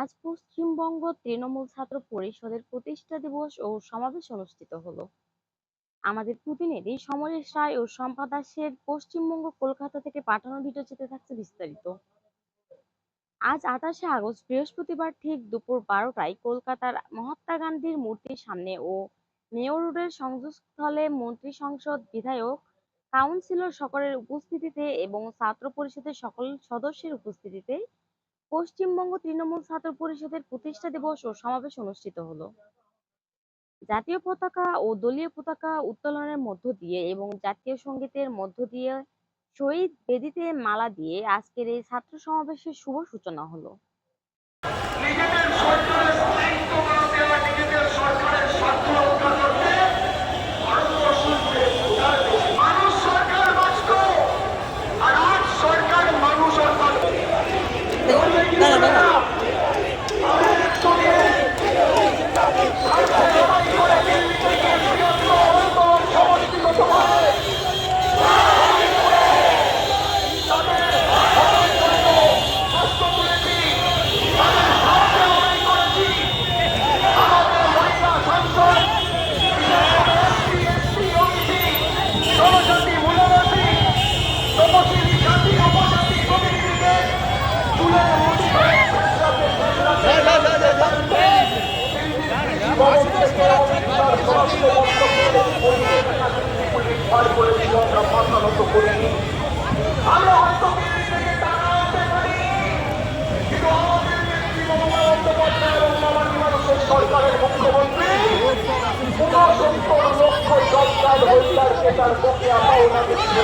আজ পশ্চিমবঙ্গ তৃণমূল ছাত্র পরিষদের প্রতিষ্ঠা দিবস ও সমাবেশ অনুষ্ঠিত হলো। আমাদের প্রতিনিধি সমরেশ রায় ও শম্পা দাসের পশ্চিমবঙ্গ কলকাতা থেকে পাঠানো ভিডিওচিত্রে থাকছে বিস্তারিত। আজ আঠাশে আগস্ট, বৃহস্পতিবার ঠিক দুপুর বারোটায় কলকাতার মহাত্মা গান্ধীর মূর্তির সামনে ও মেয়র রোডের সংযোগস্থলে মন্ত্রী সংসদ বিধায়ক, কাউন্সিলর সকলের উপস্থিতিতে এবং ছাত্র পরিষদের সকল সদস্যের উপস্থিতিতে পশ্চিমবঙ্গ তৃণমূল ছাত্র পরিষদের প্রতিষ্ঠা দিবস ও সমাবেশ অনুষ্ঠিত হলো। জাতীয় পতাকা ও দলীয় পতাকা উত্তোলনের মধ্য দিয়ে এবং জাতীয় সঙ্গীতের মধ্য দিয়ে শহীদ বেদিতে মালা দিয়ে আজকের এই ছাত্র সমাবেশের শুভ সূচনা হলো। আমরা হয়তো থেকে টাকা আনতে পারি কিন্তু আমাদের নেত্রী মমতা বন্দ্যোপাধ্যায় এবং মামাটি মানুষের সরকারের মুখ্যমন্ত্রী ঊনসত্তর লক্ষ জব কার্ড হোল্ডারকে তার বকেয়া পাওনা দিচ্ছে